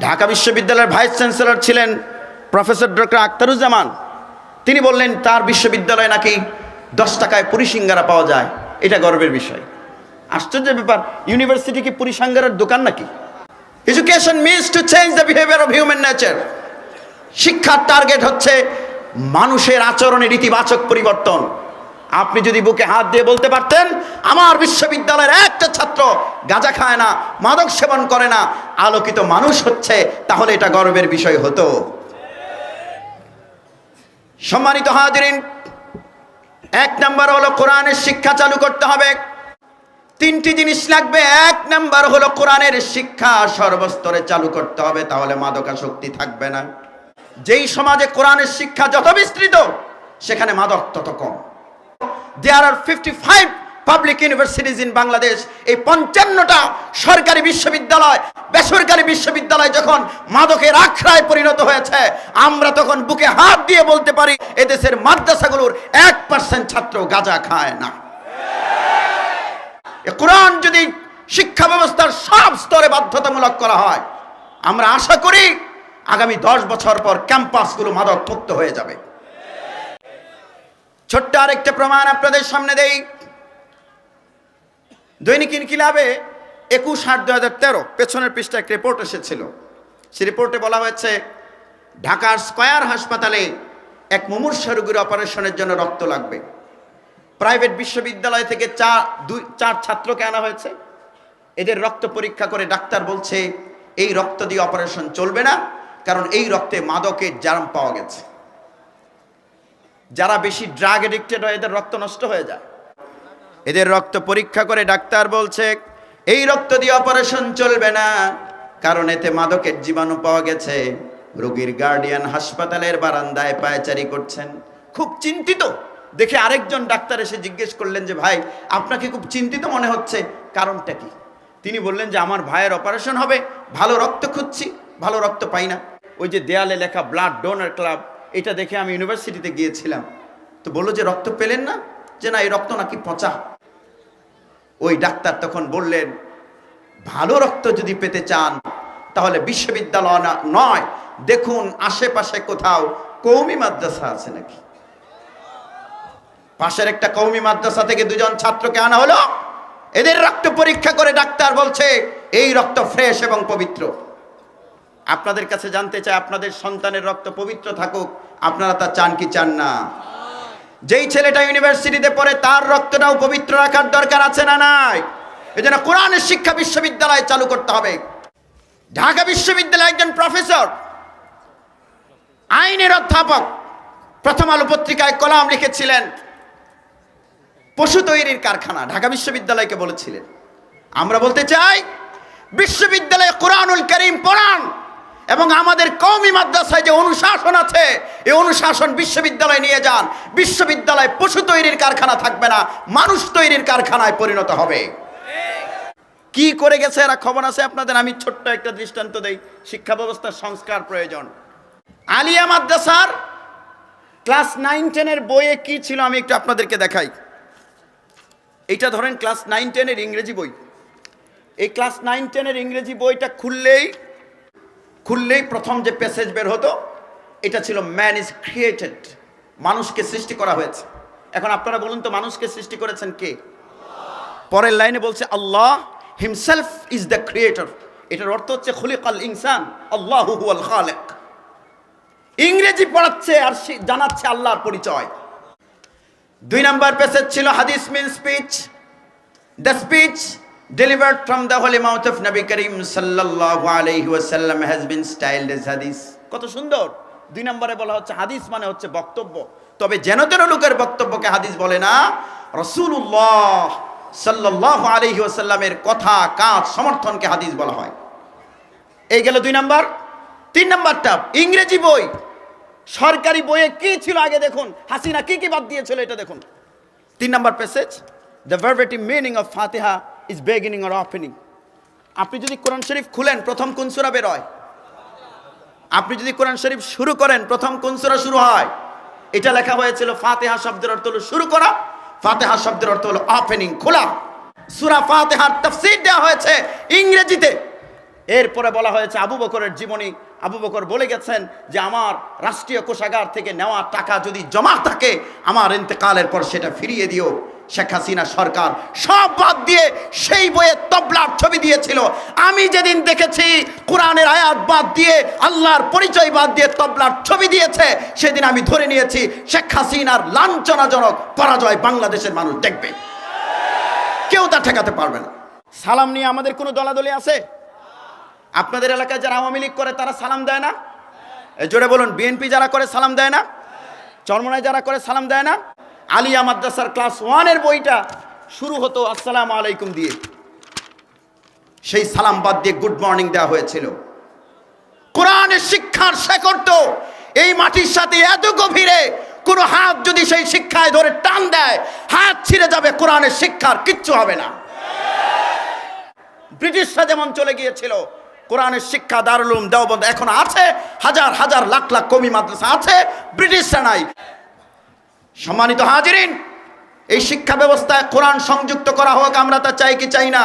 ঢাকা বিশ্ববিদ্যালয়ের vice chancellor ছিলেন professor doctor Akhtaruzzaman তিনি বললেন, তার বিশ্ববিদ্যালয়ে নাকি দশ টাকায় পুরিসিঙ্গারা পাওয়া যায়। এটা গর্বের বিষয়। আশ্চর্যের ব্যাপার, ইউনিভার্সিটি কি পুরিসাঙ্গারের দোকান নাকি? Education means to change the behaviour of human nature শিক্ষার টার্গেট হচ্ছে মানুষের আচরণের ইতিবাচক পরিবর্তন। আপনি যদি বুকে হাত দিয়ে বলতে পারতেন, আমার বিশ্ববিদ্যালয়ের একটা ছাত্র গাঁজা খায় না, মাদক সেবন করে না, আলোকিত মানুষ হচ্ছে, তাহলে এটা গর্বের বিষয় হতো। সম্মানিত হাজিরিন, এক নাম্বার হলো কোরআনের শিক্ষা চালু করতে হবে। তিনটি জিনিস লাগবে, এক নাম্বার হলো কোরআনের শিক্ষা সর্বস্তরে চালু করতে হবে, তাহলে মাদকাসক্তি থাকবে না। যেই সমাজে কোরআনের শিক্ষা যত বিস্তৃত, সেখানে মাদক তত কম। There are fifty five public universities in Bangladesh এই পঞ্চান্নটা সরকারি বিশ্ববিদ্যালয়, বেসরকারি বিশ্ববিদ্যালয় যখন মাদকের আখড়ায় পরিণত হয়েছে, আমরা তখন বুকে হাত দিয়ে বলতে পারি, এদেশের মাদ্রাসাগুলোর এক পার্সেন্ট ছাত্র গাঁজা খায় না। কোরআন যদি শিক্ষা ব্যবস্থার সব স্তরে বাধ্যতামূলক করা হয়, আমরা আশা করি আগামী দশ বছর পর ক্যাম্পাসগুলো মাদক মুক্ত হয়ে যাবে। ছোট্ট আরেকটা প্রমাণ আপনাদের সামনে দেই। দৈনিক ইনকিলাবে একুশ আট দু হাজার তেরো, পেছনের পৃষ্ঠায় এক রিপোর্ট এসেছিল। সে রিপোর্টে বলা হয়েছে, ঢাকার স্কয়ার হাসপাতালে এক মুমূর্ষ রোগীর অপারেশনের জন্য রক্ত লাগবে। প্রাইভেট বিশ্ববিদ্যালয় থেকে চার, দুই, চার ছাত্রকে আনা হয়েছে। এদের রক্ত পরীক্ষা করে ডাক্তার বলছে, এই রক্ত দিয়ে অপারেশন চলবে না, কারণ এই রক্তে মাদকের জার্ম পাওয়া গেছে। যারা বেশি ড্রাগ এডিক্টেড হয়, এদের রক্ত নষ্ট হয়ে যায়। এদের রক্ত পরীক্ষা করে ডাক্তার বলছে, এই রক্ত দিয়ে অপারেশন চলবে না, কারণ এতে মাদকের জীবাণু পাওয়া গেছে। রোগীর গার্ডিয়ান হাসপাতালের বারান্দায় পায়চারি করছেন। খুব চিন্তিত। দেখে আরেকজন ডাক্তার এসে জিজ্ঞেস করলেন যে, ভাই, আপনাকে খুব চিন্তিত মনে হচ্ছে, কারণটা কি? তিনি বললেন যে, আমার ভাইয়ের অপারেশন হবে, ভালো রক্ত খুঁজছি, ভালো রক্ত পাই না। ওই যে দেয়ালে লেখা ব্লাড ডোনার ক্লাব এটা দেখে আমি ইউনিভার্সিটিতে গিয়েছিলাম। তো বলল যে, রক্ত পেলেন না? যে না, এই রক্ত নাকি পচা। ওই ডাক্তার তখন বললেন, ভালো রক্ত যদি পেতে চান, তাহলে বিশ্ববিদ্যালয় না- নয়। দেখুন, আশেপাশে কোথাও কৌমি মাদ্রাসা আছে নাকি? পাশের একটা কৌমি মাদ্রাসা থেকে দুজন ছাত্রকে আনা হলো। এদের রক্ত পরীক্ষা করে ডাক্তার বলছে, এই রক্ত ফ্রেশ এবং পবিত্র। আপনাদের কাছে জানতে চাই, আপনাদের সন্তানের রক্ত পবিত্র থাকুক আপনারা তা চান কি চান না? যেই ছেলেটা ইউনিভার্সিটিতে পড়ে, তার রক্তটাও পবিত্র রাখার দরকার আছে না নাই? এই জন্য কোরআনের শিক্ষা বিশ্ববিদ্যালয় চালু করতে হবে। ঢাকা বিশ্ববিদ্যালয়ে একজন প্রফেসর, আইনের অধ্যাপক, প্রথম আলো পত্রিকায় কলাম লিখেছিলেন, পশু তৈরির কারখানা, ঢাকা বিশ্ববিদ্যালয়কে বলেছিলেন। আমরা বলতে চাই, বিশ্ববিদ্যালয়ে কোরআনুল করিম পড়ান। এবং আমাদের কওমি মাদ্রাসায় যে অনুশাসন আছে, এই অনুশাসন বিশ্ববিদ্যালয়ে নিয়ে যান। বিশ্ববিদ্যালয় পশু তৈরির কারখানা থাকবে না, মানুষ তৈরির কারখানায় পরিণত হবে। কি করে গেছে এরা? খবর আছে আপনাদের? আমি ছোট্ট একটা দৃষ্টান্ত দেই। শিক্ষা ব্যবস্থার সংস্কার প্রয়োজন। আলিয়া মাদ্রাসার ক্লাস নাইন টেনের বইয়ে কি ছিল আমি একটু আপনাদেরকে দেখাই। এইটা ধরেন ক্লাস নাইন টেনের ইংরেজি বই। এই ক্লাস নাইন টেনের ইংরেজি বইটা খুললেই খুললেই প্রথম যে প্যাসেজ বের হতো, এটা ছিল ম্যান ইজ ক্রিয়েটেড মানুষকে সৃষ্টি করা হয়েছে। এখন আপনারা বলুন তো, মানুষকে সৃষ্টি করেছেন কে? পরের লাইনে বলছে, Allah himself is the creator এটার অর্থ হচ্ছে খুলিকাল ইনসান, আল্লাহ হুয়াল খালেক। ইংরেজি পড়াচ্ছে আর জানাচ্ছে আল্লাহর পরিচয়। দুই নাম্বার প্যাসেজ ছিল hadith mean speech the speech delivered from the holy mouth of Nabi Karim sallallahu alayhi wasallam has been styled as hadith. কত সুন্দর। দুই নম্বরে বলা হচ্ছে হাদিস মানে হচ্ছে বক্তব্য। তবে যেন তেন লোকের বক্তব্যকে হাদিস বলে না রসুল্লাহ সাল্লাহ আলহি ওসাল্লামের কথা, কাজ, সমর্থনকে হাদিস বলা হয়। এই গেল দুই নাম্বার। তিন নাম্বারটা, ইংরেজি বই। সরকারি বইয়ে কি ছিল আগে দেখুন? হাসিনা কি কি বাদ দিয়েছিল এটা দেখুন। তিন number passage the verbatim meaning of Fatiha is beginning or opening আপনি যদি কোরআন শরীফ খুলেন, প্রথম কোন সূরা বের হয়? আপনি যদি কোরআন শরীফ শুরু করেন, প্রথম কোন সূরা শুরু হয়? এটা লেখা হয়েছিল ফাতিহা শব্দের অর্থ হলো শুরু করা, ফাতিহা শব্দের অর্থ হলো ওপেনিং খোলা। সুরা ফাতেহার তাফসীর দেওয়া হয়েছে ইংরেজিতে। এরপরে বলা হয়েছে আবু বকরের জীবনী। আবু বকর বলে গেছেন যে, আমার রাষ্ট্রীয় কোষাগার থেকে নেওয়া টাকা যদি জমা থাকে, আমার ইন্তেকালের পর সেটা ফিরিয়ে দিও। শেখ হাসিনা সরকার সব বাদ দিয়ে সেই বইয়ে তবলার ছবি দিয়েছিল। আমি যেদিন দেখেছি কোরআনের আয়াত বাদ দিয়ে, আল্লাহর পরিচয় বাদ দিয়ে তবলার ছবি দিয়েছে, সেদিন আমি ধরে নিয়েছি শেখ হাসিনার লাঞ্ছনাজনক পরাজয় বাংলাদেশের মানুষ দেখবে। কেউ তা ঠেকাতে পারবে না। সালাম নিয়ে আমাদের কোনো দলাদলি আছে? আপনাদের এলাকায় যারা আওয়ামী লীগ করে, তারা সালাম দেয় না? জোরে বলুন, বিএনপি যারা করে, সালাম দেয় না? চরমনায় যারা করে, সালাম দেয় না? আলিয়া মাদ্রাসার ক্লাস ওয়ানের বইটা শুরু হতো, আসসালাম আলাইকুম দিয়ে। সেই সালাম বাদ দিয়ে গুড মর্নিং দেওয়া হয়েছিল। কোরআনের শিক্ষার শেকড় তো এই মাটির সাথে এত গভীরে কোনো হাত যদি সেই শিক্ষায় ধরে টান দেয়, হাত ছিঁড়ে যাবে, কোরআনের শিক্ষার কিচ্ছু হবে না। ব্রিটিশরা যেমন চলে গিয়েছিল, কোরআনের শিক্ষা দারুল উলুম দেওবন্দ এখন আছে, হাজার হাজার লাখ লাখ কমি মাদ্রাসা আছে, ব্রিটিশরা নাই। সম্মানিত হাজিরিন, এই শিক্ষা ব্যবস্থায় কোরআন সংযুক্ত করা হোক, আমরা তা চাই কি চাই না?